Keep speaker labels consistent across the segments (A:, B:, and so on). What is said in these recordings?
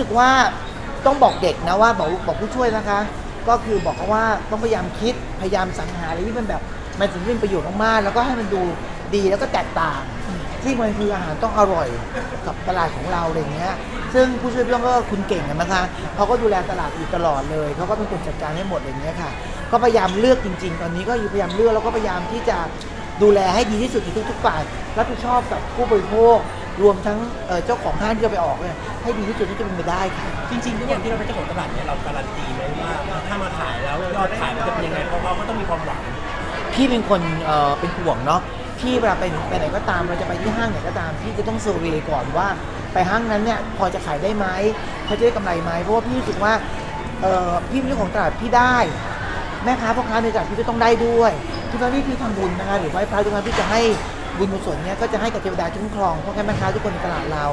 A: สึกว่าต้องบอกเด็กนะว่าบอกบอกผู้ช่วยนะคะ ก็คือบอกเขาว่าต้องพยายามคิดพยายามสรรหาอะไรที่มันแบบมันถึงเป็นประโยชน์มากๆแล้วก็ให้มันดูดีแล้วก็แตกต่าง ที่มันคืออาหารต้องอร่อยกับตลาดของเราอะไรเงี้ย ซึ่งผู้ช่วยพี่ต้องก็คุณเก่งกันะคะเขาก็ดูแลตลาดอยู่ตลอดเลยเขาก็เป็นคนจัดการให้หมดอย่างเงี้ยค่ะ ก็พยายามเลือกจริง ๆ ตอนนี้ก็พยายามเลือกแล้วก็พยายามที่จะดูแลให้ดีที่สุดในทุกๆฝ่ายรับผิดชอบกับผู้บริโภค รวมทั้งเอ่อเจ้าของห้างที่จะไปออกเนี่ยให้ดีที่สุดที่จะเป็นไปได้ค่ะ
B: จริงๆทุกอย่างที่เราเป็นเจ้าของตลาดเนี่ยเราการันตีไหมว่าถ้ามาขายแล้วยอดขายมันจะเป็นยังไงเพราะเราก็ต้องมีความหวัง
A: พี่เป็นคนเอ่อเป็นห่วงเนาะพี่เวลาไปไปไหนก็ตามเราจะไปที่ห้างไหนก็ตามพี่จะต้องเซอร์เวย์ก่อนว่า ไปห้างนั้นเนี่ยพอจะขายได้ไหมเขาจะได้กำไรไหมเพราะว่าพี่รู้สึกว่าเอ่อพี่เป็นเจ้าของตลาดพี่ได้แม่ค้าพ่อค้าในตลาดพี่ก็ต้องได้ด้วยทุกครั้งที่พี่ทำบุญนะคะหรือไหว้พระทุกครั้งพี่จะให้ บุญกุศลเนี่ยก็จะให้กับเทวดาคุ้มครองพ่อค้าแม่ค้าทุกคนในตลาดเรา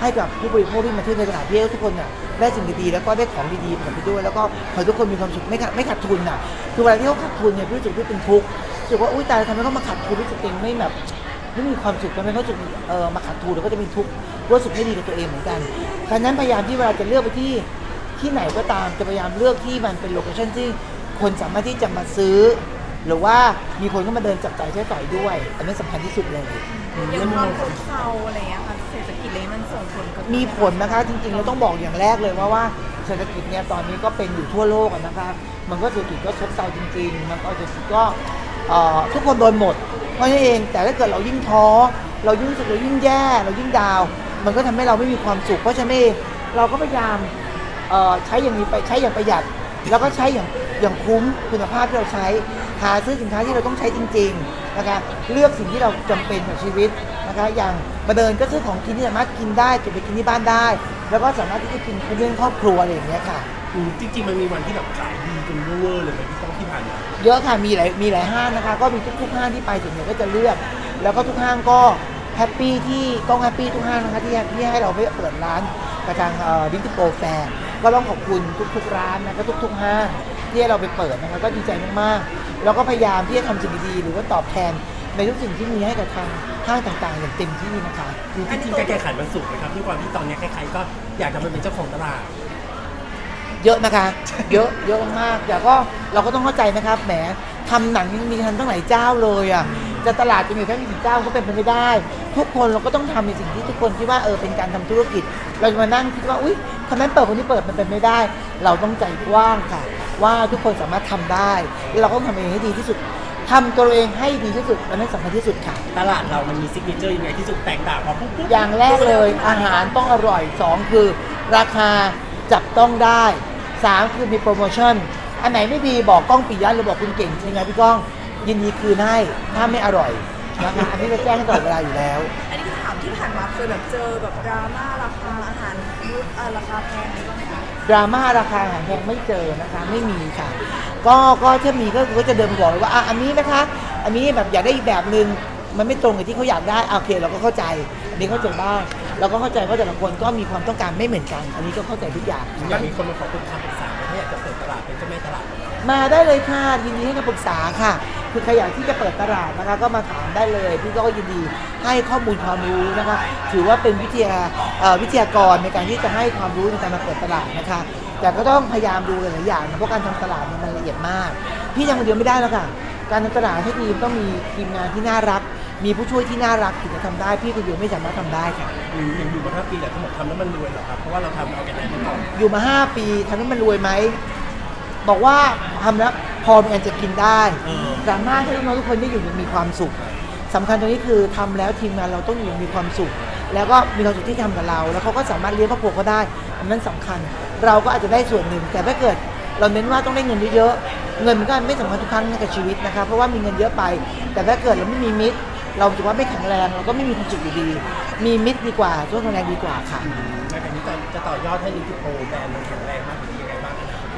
A: ให้กับผู้บริโภคที่มาเที่ยวในตลาดเพี่ให้ทุกคนเนี่ยได้สิ่งดีๆแล้วก็ได้ของดีๆกลับไปด้วย แล้วก็ขอให้ทุกคนมีความสุขไม่ขาดไม่ขาดทุนน่ะ คือเวลาที่เขาขาดทุนเนี่ยรู้สึกพี่เป็นทุกข์รู้สึกว่าอุ้ยตายทำไมเขามาขาดทุนรู้สึกตัวเองไม่แบบไม่มีความสุขทำไมเขาจุกเออมาขาดทุนแล้วก็จะเป็นทุกข์รู้สึกไม่ดีกับตัวเองเหมือนกันดังนั้นพยายามที่เวลาจะเลือกไปที่ที่ไหนก็ตามจะพยายามเลือกที่มันเป็นโลเคชั่นที่คนสามารถที่จะมาซื้อ หรือว่ามีคนเข้ามาเดินจับจ่ายใช้สอยด้วย อันนี้สำคัญที่สุดเลย
C: อย่างความซบเซาอะไรอย่างเงี้ยค่ะเศรษฐกิจอะไรมันส่งผลกระทบ
A: มีผลนะคะ จริงๆเราต้องบอกอย่างแรกเลยว่าว่าเศรษฐกิจเนี่ยตอนนี้ก็เป็นอยู่ทั่วโลกอะนะคะ มันก็เศรษฐกิจก็ซบเซาจริง ๆ มันก็เศรษฐกิจก็เอ่อทุกคนโดนหมดเพราะฉะนั้นเองแต่ถ้าเกิดเรายิ่งท้อเรายิ่งรู้สึกเรายิ่งแย่เรายิ่งดาวน์มันก็ทำให้เราไม่มีความสุขเพราะฉะนั้นเองเราก็พยายามเอ่อใช้อย่างนี้ไปใช้อย่างประหยัด แล้วก็ใช้อย่าง อย่างคุ้มคุณภาพที่เราใช้ หาซื้อสินค้าที่เราต้องใช้จริงๆนะคะเลือกสิ่งที่เราจำเป็นกับชีวิตนะคะอย่างมาเดินก็ซื้อของกินที่สามารถกินได้เก็บไปกินที่บ้านได้ แล้วก็สามารถที่จะกินเรื่องครอบครัวอะไรอย่างเงี้ยค่ะ
B: อืมจริงๆมันมีวันที่แบบขายดีจนเวอร์เลยไหมพี่ต้องที่ผ่านมา
A: เยอะค่ะมีหลายมีหลายห้างนะคะ ก็มีทุกๆห้างที่ไปส่วนใหญ่ก็จะเลือก แล้วก็ทุกห้างก็แฮปปี้ที่ต้องแฮปปี้ทุกห้างนะคะที่ที่ให้เราไปเปิดร้านกับทางดิจิโปรแฟร์ ก็ต้องขอบคุณทุกๆร้านนะคะทุกๆห้างที่ให้เราไปเปิดนะคะก็ดีใจมากๆแล้วก็พยายามที่จะทำสิ่งดีๆหรือว่าตอบแทนในทุกสิ่งที่มีให้กับทางห้างต่างๆ อย่างเต็มที่นะคะ
B: คือจริงๆการแข่งขันมันสุกไหมครับด้วยความที่ตอนนี้ใครๆก็อยากจะมาเป็นเจ้าของตลาด
A: เยอะนะคะ เยอะเยอะมากแต่ก็เราก็ต้องเข้าใจนะครับแหมทำหนังยังมีทันตั้งหลายเจ้าเลยอะจะตลาดจะมีแค่ไม่กี่เจ้าก็เป็นไปไม่ได้ ทุกคนเราก็ต้องทำในสิ่งที่ทุกคนคิดว่าเออเป็นการทำธุรกิจ เราจะมานั่งคิดว่าอุ้ยคนนั้นเปิดคนนี้เปิดมันเป็นไม่ได้ เราต้องใจกว้างค่ะ ว่าทุกคนสามารถทำได้แล้วเราก็ต้องทำเองให้ดีที่สุดทำตัวเองให้ดีที่สุดอันนั้นสำคัญที่สุดค่ะ
B: ตลาดเรามันมีซิกเนเจอร์ยังไงที่สุดแตกต่างพอปุ๊บปุ๊บ
A: อย่างแรกเลยอาหารต้องอร่อย 2 คือ ราคาจับต้องได้ 3 คือมีโปรโมชั่น อันไหนไม่ดีบอกกล้องปิยะหรือบอกคุณเก่งยังไงพี่ก้อง ยินดีคืนให้ถ้าไม่อร่อย นะคะอันนี้จะแจ้งให้ตลอดเวลาอยู่แล้ว
C: อันนี้คือถามที่ผ่านมาเคยแบบเจอแบบดราม่าราคาอาหารยุทธราคาแพงอะไรบ้างไหมคะ
A: ดราม่าราคาอาหารแพงไม่เจอนะคะไม่มีค่ะ ก็ก็ถ้ามีก็ก็จะเดินไปบอกเลยว่าอะอันนี้นะคะ อันนี้แบบอยากได้อีกแบบหนึ่งมันไม่ตรงกับที่เขาอยากได้อะโอเคเราก็เข้าใจอันนี้เข้าใจบ้างเราก็เข้าใจว่าแต่ละคนก็มีความต้องการไม่เหมือนกัน อันนี้ก็เข้าใจทุกอย่าง
B: อยากมีคนมาขอคุณคำปรึกษาไหมถ้าอยากจะเปิดตลาดเป็นเจ้าแม่ตลาด
A: มาได้เลยค่ะยินดีให้คำปรึกษาค่ะ คือใครอยากที่จะเปิดตลาดนะคะ ก็มาถามได้เลยพี่ก็ยินดีให้ข้อมูลความรู้นะคะ ถือว่าเป็นวิทยาเอ่อวิทยากรในการที่จะให้ความรู้ในการมาเปิดตลาดนะคะ แต่ก็ต้องพยายามดูหลายๆอย่างนะเพราะการทำตลาดเนี่ยมันละเอียดมาก พี่ทำคนเดียวไม่ได้แล้วค่ะการทำตลาดให้ดีต้องมีทีมงานที่น่ารัก มีผู้ช่วยที่น่ารักถึงจะทำได้ พี่คนเดียวไม่สามารถทำได้ค่ะ
B: อืมอย่างอยู่มาห้าปีแต่เขาบอกทำแล้วมันรวยเหรอครับ เพราะว่าเราทำเอาแกนไนมาก่อน
A: อยู่มา 5 ปีทำให้มันรวยไหม บอกว่าทำแล้วพอมีอันจะกินได้
B: เออ
A: สามารถให้ลูกน้องทุกคนได้อยู่อย่างมีความสุขสำคัญตรงนี้คือทำแล้วทีมงานเราต้องอยู่อย่างมีความสุข แล้วก็มีความสุขที่ทำกับเรา แล้วเขาก็สามารถเลี้ยงครอบครัวเขาได้อันนั้นสำคัญ เราก็อาจจะได้ส่วนหนึ่ง แต่ถ้าเกิดเราเน้นว่าต้องได้เงินเยอะๆเงินมันก็ไม่สำคัญทุกครั้งในกับชีวิตนะคะเพราะว่ามีเงินเยอะไป แต่ถ้าเกิดเราไม่มีมิตร เราถือว่าไม่แข็งแรงเราก็ไม่มีความสุขอยู่ดี มีมิตรดีกว่าช่วยแข็งแรงดีกว่าค่ะ
B: หลังจากนี้จะจะต่อยอดให้ลิทิโอแบรนด์มันแข็งแรงมากกว่านี้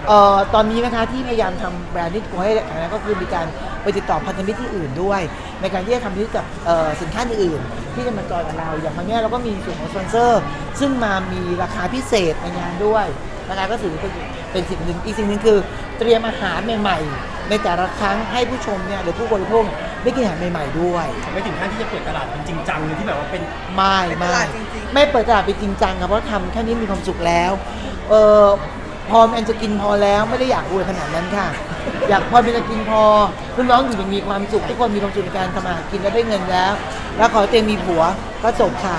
A: เอ่อตอนนี้นะคะที่พยายามทำแบรนด์ที่ให้แข็งแรงก็คือมีการไปติดต่อพันธมิตรที่อื่นด้วย ในการที่จะทำธุรกิจกับเอ่อสินค้าอื่นๆที่จะมาจอยกับเรา อย่างครั้งนี้ยเราก็มีส่วนของสปอนเซอร์ ซึ่งมามีราคาพิเศษในงานด้วยนะคะก็ถือเป็นเป็นสิ่งหนึ่งอีกสิ่งหนึ่งคือ เตรียมอาหารใหม่ ๆ ในแต่ละครั้งให้ผู้ชมเนี่ยหรือผู้บริโภคได้กินอาหารใหม่ ๆ ด้วย
B: ไม่ถึงขั้นที่จะเปิดตลาดเป็นจริงจังเลยที่แบบว่าเป็น
A: ไม่
C: เป็นต
A: ไม่
C: ลาดจริงๆ
A: ไม่เปิดตลาดเป็นจริงจังครับเพราะทำแค่นี้มีความสุขแล้ว เออ พอแอนจะกินพอแล้วไม่ได้อยากรวยขนาดนั้นค่ะ อยากพอเป็นจะกินพอคุณน้องอยู่อย่างมีความสุขทุกคนมีความสุขในการทำมาหากินแล้วได้เงินแล้ว แล้วขอให้เต็มมีผัวก็จบค่ะ